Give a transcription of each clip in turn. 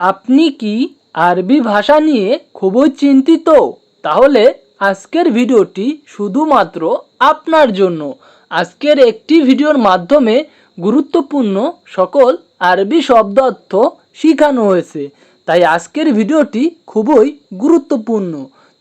আপনি কি আরবি ভাষা নিয়ে খুবই চিন্তিত? তাহলে আজকের ভিডিওটি শুধুমাত্র আপনার জন্য। আজকের একটি ভিডিওর মাধ্যমে গুরুত্বপূর্ণ সকল আরবি শব্দার্থ শেখানো হয়েছে। তাই আজকের ভিডিওটি খুবই গুরুত্বপূর্ণ।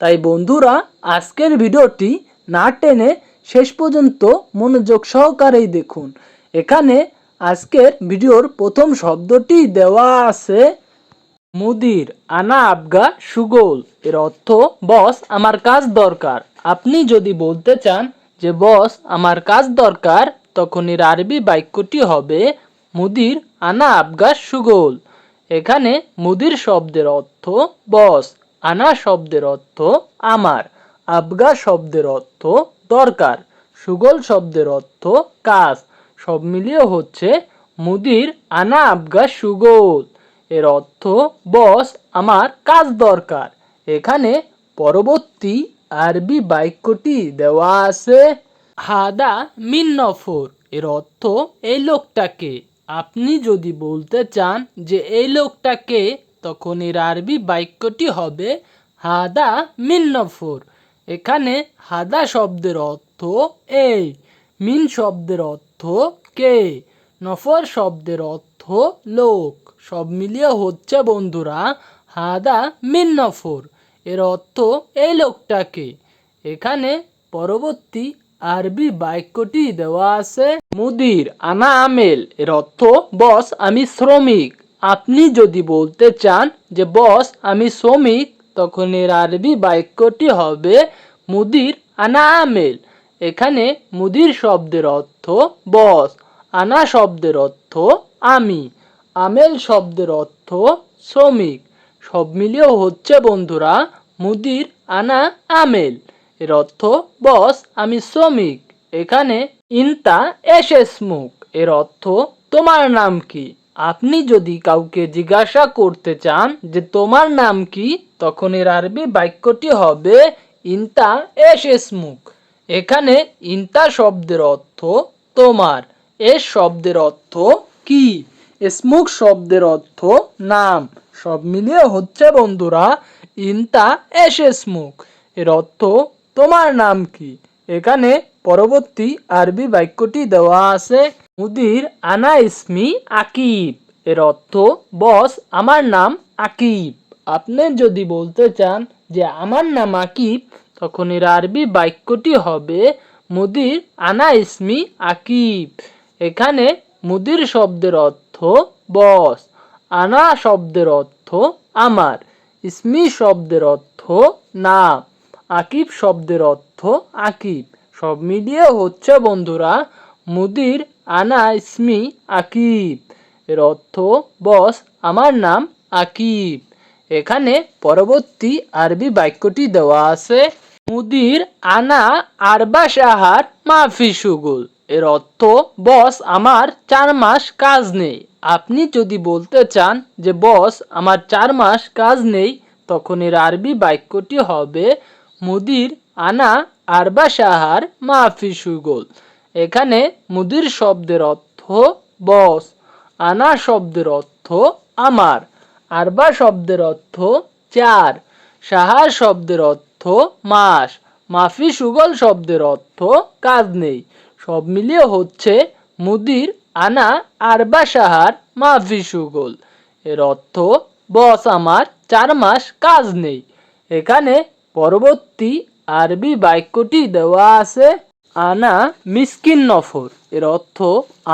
তাই বন্ধুরা, আজকের ভিডিওটি না টেনে শেষ পর্যন্ত মনোযোগ সহকারেই দেখুন। এখানে আজকের ভিডিওর প্রথম শব্দটি দেওয়া আছে মুদির, আনা আবগা সুগোল। এর অর্থ, বস, আমার কাজ দরকার। আপনি যদি বলতে চান যে, বস, আমার কাজ দরকার, তখন এর আরবি বাক্যটি হবে, মুদির, আনা আবগা সুগোল। এখানে মুদির শব্দের অর্থ, বস, আনা শব্দের অর্থ, আমার। আবগা শব্দের অর্থ, দরকার। সুগল শব্দের অর্থ, কাজ। সব মিলিয়ে হচ্ছে, মুদির, আনা আবগা সুগোল। এর অর্থ, বস, আমার কাজ দরকার। এখানে পরবর্তী আরবি বাক্যটি দেওয়া আছে, হাদা মিন নফর এর অর্থ, এই লোকটাকে। আপনি যদি বলতে চান যে, এই লোকটাকে, তখন এর আরবি বাক্যটি হবে, হাদা মিন নফর এখানে হাদা শব্দের অর্থ, এই। মিন শব্দের অর্থ, কে? নফর শব্দের অর্থ, লোক। সব মিলিয়ে হচ্ছে বন্ধুরা, হাদা মিন নফর এর অর্থ এই লোকটাকে। এখানে পরবর্তী আরবি বাক্যটি দেওয়া আছে, মুদির, আনা আমেল। এর অর্থ, বস, আমি শ্রমিক। আপনি যদি বলতে চান যে, বস, আমি শ্রমিক, তখন এর আরবি বাক্যটি হবে, মুদির, আনা আমেল। এখানে মুদির শব্দের অর্থ, বস। আনা শব্দের অর্থ, আমি। আমেল শব্দের অর্থ শ্রমিক। সব মিলিয়েও হচ্ছে, বন্ধুরা, মুদির আনা আমেল। এর অর্থ, বস, আমি শ্রমিক। এখানে ইনতা এসেস মুখ। এর অর্থ, তোমার নাম কি? আপনি যদি কাউকে জিজ্ঞাসা করতে চান যে, তোমার নাম কি? তখন এর আরবি বাক্যটি হবে, ইনতা এসেস মুখ। এখানে ইনতা শব্দের অর্থ, তোমার। এস শব্দের অর্থ, কি? স্মুক শব্দের অর্থ নাম। সব মিলিয়ে হচ্ছে, বন্ধুরা, ইনতা এসে স্মুক। এর অর্থ, তোমার নাম কি? এখানে পরবর্তী আরবি বাক্যটি দেওয়া আছে, মুদির আনা ইসমি আকিব। এর অর্থ, বস, আমার নাম আকিব। আপনি যদি বলতে চান যে, আমার নাম আকিব, তখন এর আরবি বাক্যটি হবে, মুদির আনা ইসমি আকিব। এখানে মুদির শব্দের অর্থ বস। আনা শব্দের অর্থ আমার। ইসমি শব্দের অর্থ নাম আকিব শব্দের অর্থ আকিব। সব মিলিয়ে হচ্ছে বন্ধুরা মুদির আনা ইসমি আকিব। এর অর্থ বস, আমার নাম আকিব। এখানে পরবর্তী আরবি বাক্যটি দেওয়া আছে, মুদির আনা আরবা সাহার মাফি সুগুল। এর অর্থ, বস, আমার চার মাস কাজ নেই। আপনি যদি বলতে চান যে, বস, আমার চার মাস কাজ নেই, তখন এর আরবি বাক্যটি হবে, মুদির আনা আরবা সাহার মাফি সুগোল। এখানে মুদির শব্দের অর্থ, বস, আনা শব্দের অর্থ, আমার। আরবা শব্দের অর্থ, চার। সাহার শব্দের অর্থ, মাস। মাফি সুগল শব্দের অর্থ, কাজ নেই। সব মিলিয়ে হচ্ছে মুদির আনা আরবা সাহার মাফি সুগল। এর অর্থ, বস আমার, চার মাস কাজ নেই। এখানে পরবর্তী আরবি বাক্যটি দেওয়া আছে, আনা মিসকিন নফর। এর অর্থ,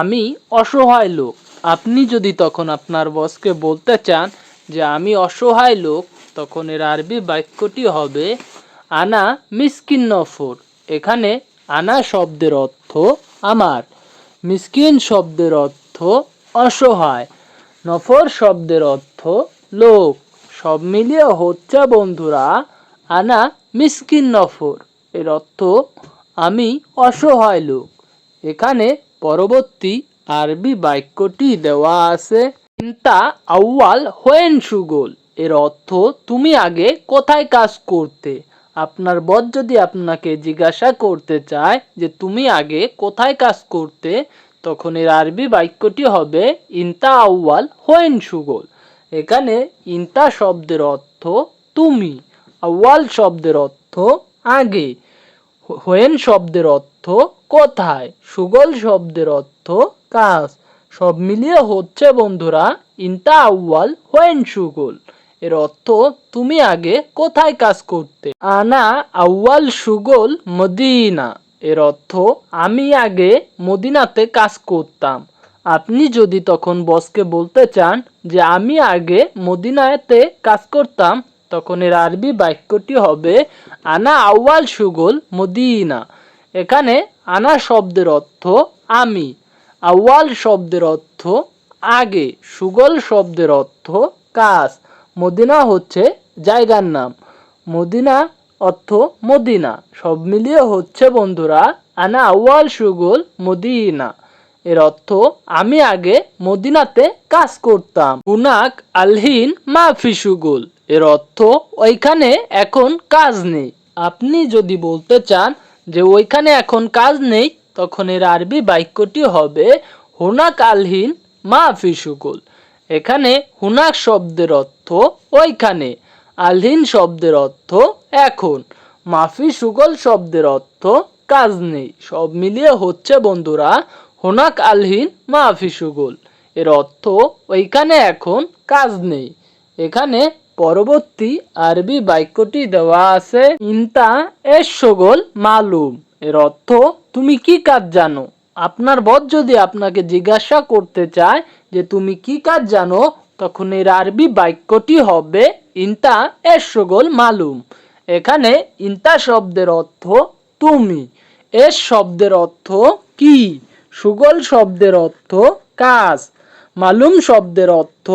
আমি অসহায় লোক। আপনি যদি তখন আপনার বসকে বলতে চান যে, আমি অসহায় লোক, তখন এর আরবি বাক্যটি হবে, আনা মিসকিন নফর। এখানে আনা শব্দের অর্থ আমার। মিসকিন শব্দের অর্থ অসহায়। নফর শব্দের অর্থ লোক। সব মিলিয়ে হচ্ছে বন্ধুরা, আনা মিসকিন নফর। এর অর্থ আমি অসহায় লোক। এখানে পরবর্তী আরবি বাক্যটি দেওয়া আছে। চিন্তা আউয়াল হোয়েন সুগোল। এর অর্থ তুমি আগে কোথায় কাজ করতে? আপনার বর যদি আপনাকে জিজ্ঞাসা করতে চায় যে তুমি আগে কোথায় কাজ করতে, তখন এর আরবি বাক্যটি হবে ইন্তা আউয়াল, হোয়েন সুগোল। এখানে ইন্তা শব্দের অর্থ তুমি, আউয়াল শব্দের অর্থ আগে, হোয়েন শব্দের অর্থ কোথায়, সুগল শব্দের অর্থ কাজ। সব মিলিয়ে হচ্ছে বন্ধুরা, ইন্তা আউয়াল, হোয়েন সুগল। এর অর্থ তুমি আগে কোথায় কাজ করতে? আনা আউয়াল সুগল মদিনা। এর অর্থ আমি আগে মদিনাতে কাজ করতাম। আপনি যদি তখন বসকে বলতে চান যে আমি আগে মদিনাতে কাজ করতাম, তখন এর আরবি বাক্যটি হবে আনা আউয়াল সুগল মদিনা। এখানে আনা শব্দের অর্থ আমি, আউয়াল শব্দের অর্থ আগে, সুগল শব্দের অর্থ কাজ। মদিনা হচ্ছে জায়গার নাম। মদিনা অর্থ মদিনা। সব মিলিয়ে হচ্ছে বন্ধুরা, আনা আউয়াল সুগল মদিনা। এর অর্থ, আমি আগে মদিনাতে কাজ করতাম। হুনাক আলহিন মাফি সুগুল। এর অর্থ, ওইখানে এখন কাজ নেই। আপনি যদি বলতে চান যে ওইখানে এখন কাজ নেই, তখন এর আরবি বাক্যটি হবে, হুনাক আলহিন মাফি সুগুল। এখানে হুনাক শব্দের অর্থ ওইখানে। আলহিন শব্দের অর্থ এখন। মাফি সুগল শব্দের অর্থ কাজ নেই। সব মিলিয়ে হচ্ছে বন্ধুরা, হোনাক আলহিন, মাফি সুগল। এর অর্থ ওইখানে এখন কাজ নেই। এখানে পরবর্তী আরবি বাক্যটি দেওয়া আছে, ইন্তা এস সগল মালুম। এর অর্থ, তুমি কি কাজ জানো? আপনার বদ যদি আপনাকে জিজ্ঞাসা করতে চায় যে, তুমি কি কাজ জানো? তখন এর আরবি বাক্যটি হবে, ইন্তা এস সগল মালুম। এখানে ইন্তা শব্দের অর্থ তুমি এস শব্দের অর্থ কি সুগল শব্দের অর্থ কাজ মালুম শব্দের অর্থ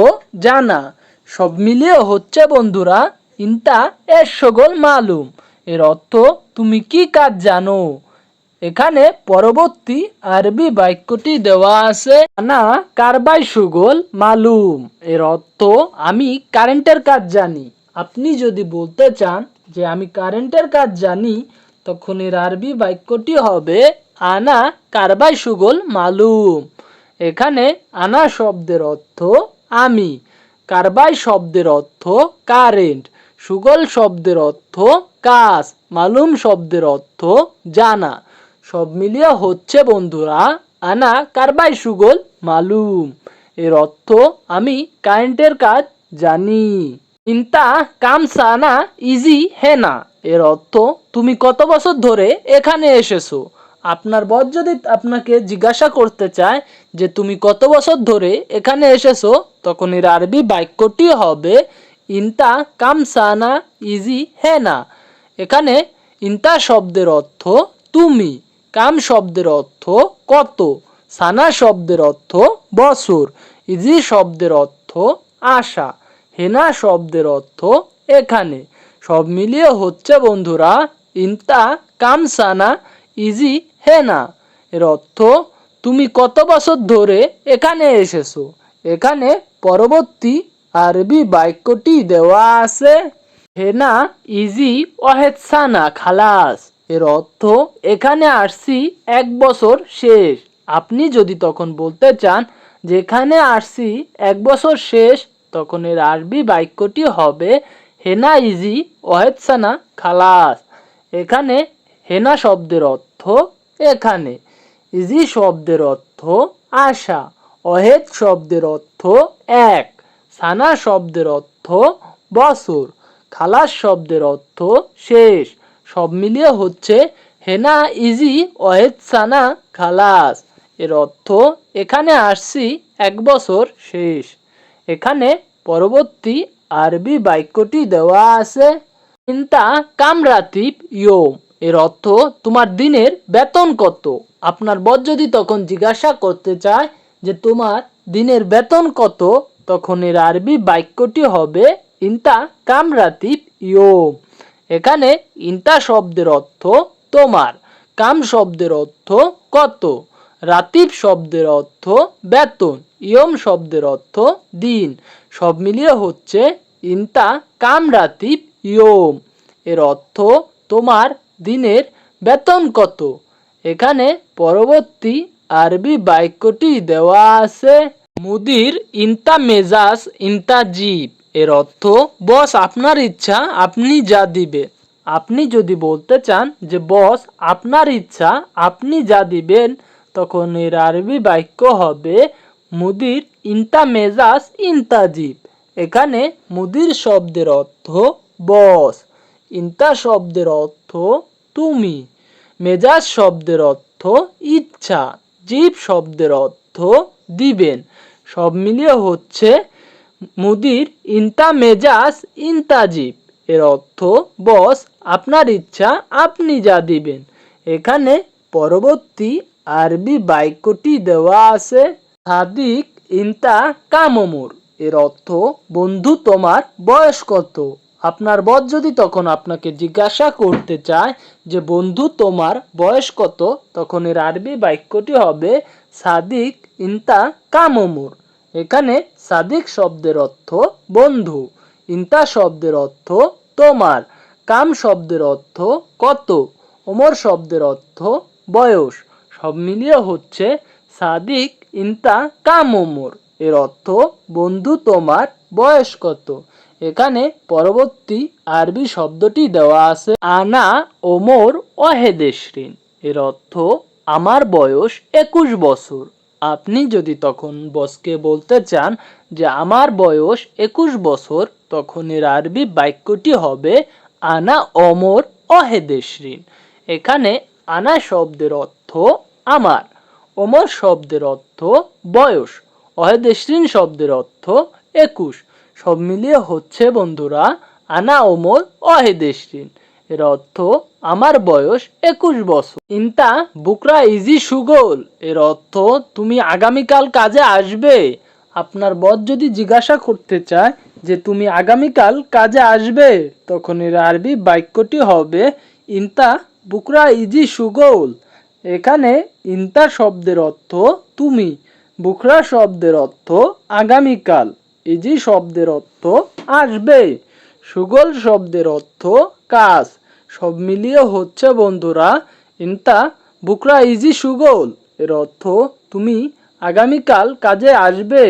জানা সব মিলিয়ে হচ্ছে, বন্ধুরা, ইন্তা এর সগল মালুম এর অর্থ তুমি কি কাজ জানো এখানে পরবর্তী আরবি বাক্যটি দেওয়া আছে না কারবাই সুগল মালুম। এর অর্থ, আমি কারেন্টের কাজ জানি। আপনি যদি বলতে চান যে, আমি কারেন্টের কাজ জানি, তখন এর আরবি বাক্যটি হবে, আনা কারবাই সুগল মালুম। এখানে আনা শব্দের অর্থ, আমি। কারবাই শব্দের অর্থ, কারেন্ট। সুগল শব্দের অর্থ, কাজ। মালুম শব্দের অর্থ, জানা। সব মিলিয়ে হচ্ছে বন্ধুরা, আনা কারবাই সুগল মালুম। এর অর্থ আমি কারেন্টের কাজ জানি। ইন্তা কাম সানা ইজি হে না। এর অর্থ তুমি কত বছর ধরে এখানে এসেছ? আপনার বস যদি আপনাকে জিজ্ঞাসা করতে চায় যে তুমি কত বছর ধরে এখানে এসেছ? তখন এর আরবি বাক্যটি হবে, ইন্তা কাম সানা ইজি হে না। এখানে ইন্তা শব্দের অর্থ, তুমি। কাম শব্দের অর্থ কত? সানা শব্দের অর্থ বছর। ইজি শব্দের অর্থ আশা। হেনা শব্দের অর্থ এখানে। সব মিলিয়ে হচ্ছে বন্ধুরা, ইন্তা, কাম সানা, ইজি, হেনা। এর অর্থ, তুমি কত বছর ধরে এখানে এসেছ? এখানে পরবর্তী আরবি বাক্যটি দেওয়া আছে। হেনা, ইজি ওহেদসানা খালাস। এর অর্থ, এখানে আসছি এক বছর শেষ। আপনি যদি তখন বলতে চান, যেখানে আসছি এক বছর শেষ, তখন এর আরবি বাক্যটি হবে, হেনা ইজি ওহেদসানা খালাস। এখানে হেনা শব্দের অর্থ, এখানে। ইজি শব্দের অর্থ, আশা। অহেদ শব্দের অর্থ, এক। সানা শব্দের অর্থ, বছর। খালাস শব্দের অর্থ, শেষ। সব মিলিয়ে হচ্ছে হেনা ইজি অহেদ সানা খালাস। এর অর্থ, এখানে আসছি এক বছর শেষ। এখানে পরবর্তী আরবি বাক্যটি দেওয়া আছে চিন্তা কামরাতিব ইয়ম। এর অর্থ, তোমার দিনের বেতন কত? আপনার বস যদি তখন জিজ্ঞাসা করতে চায় যে, তোমার দিনের বেতন কত? তখন এর আরবি বাক্যটি হবে, ইন্তা কামরাতিব ইয়ম। এখানে ইন্তা শব্দের অর্থ তোমার, কাম শব্দের অর্থ কত, রাতিব শব্দের অর্থ বেতন, ইয়ম শব্দের অর্থ দিন, সব মিলিয়ে হচ্ছে ইন্তা, কাম, রাতিব, ইয়ম। এর অর্থ তোমার দিনের বেতন কত। এখানে পরবর্তী আরবি বাক্যটি দেওয়া আছে, মুদির ইনতা মেজাজ, ইনতা জিপ এর অর্থ, বস, আপনার ইচ্ছা, আপনি যা দিবে। আপনি যদি বলতে চান যে, বস, আপনার ইচ্ছা, আপনি যা দিবেন, তখন এর আরবি বাক্য হবে, মুদির ইনতা মেজাজ, ইনতা জিপ এখানে মুদির শব্দের অর্থ, বস। ইনতা শব্দের অর্থ, তুমি। মেজাজ শব্দের অর্থ, ইচ্ছা। জীব শব্দের অর্থ, দিবেন। সব মিলিয়ে হচ্ছে মুদির ইনতা মেজাজ ইনতা জীব। এর অর্থ, বস, আপনার ইচ্ছা আপনি যা দিবেন। এখানে পরবর্তী আরবি বাক্যটি দেওয়া আছে, সাদিক ইনতা কামমুর। এর অর্থ, বন্ধু, তোমার বয়স কত? আপনার বস যদি তখন আপনাকে জিজ্ঞাসা করতে চায় যে, বন্ধু, তোমার বয়স কত? তখন এর আরবি বাক্যটি হবে, সাদিক ইনতা কামমুর। এখানে সাদিক শব্দের অর্থ বন্ধু, ইনতা শব্দের অর্থ তোমার, কাম শব্দের অর্থ কত, ওমর শব্দের অর্থ বয়স, সব মিলিয়ে হচ্ছে সাদিক, ইন্তা, কাম, ওমর। এর অর্থ বন্ধু, তোমার, বয়স কত। এখানে পরবর্তী আরবি শব্দটি দেওয়া আছে, আনা, ওমর ওহেদেশরিন এর অর্থ আমার বয়স একুশ বছর। আপনি যদি তখন বসকে বলতে চান যে আমার বয়স একুশ বছর তখন এর আরবি বাক্যটি হবে, আনা অমর অহেদেশরিন এখানে আনা শব্দের অর্থ আমার। ওমর শব্দের অর্থ বয়স। অহেদেশরিন শব্দের অর্থ একুশ। সব মিলিয়ে হচ্ছে বন্ধুরা, আনা ওমর অহেদেশরিন এর অর্থ, আমার বয়স একুশ বছর। ইন্তা, বুকরা ইজি সুগোল। এর অর্থ, তুমি আগামীকাল কাজে আসবে। আপনার বস যদি জিজ্ঞাসা করতে চায় যে, তুমি আগামীকাল কাজে আসবে? তখন এর আরবি বাক্যটি হবে, ইন্তা, বুকরা ইজি সুগোল। এখানে, ইন্তা শব্দের অর্থ, তুমি। বুকরা শব্দের অর্থ, আগামীকাল। ইজি শব্দের অর্থ, আসবে। সুগল শব্দের অর্থ, কাজ। সব মিলিয়ে হচ্ছে বন্ধুরা ইনতা বুকরা ইজি সুগোল। এর অর্থ তুমি আগামীকাল কাজে আসবে।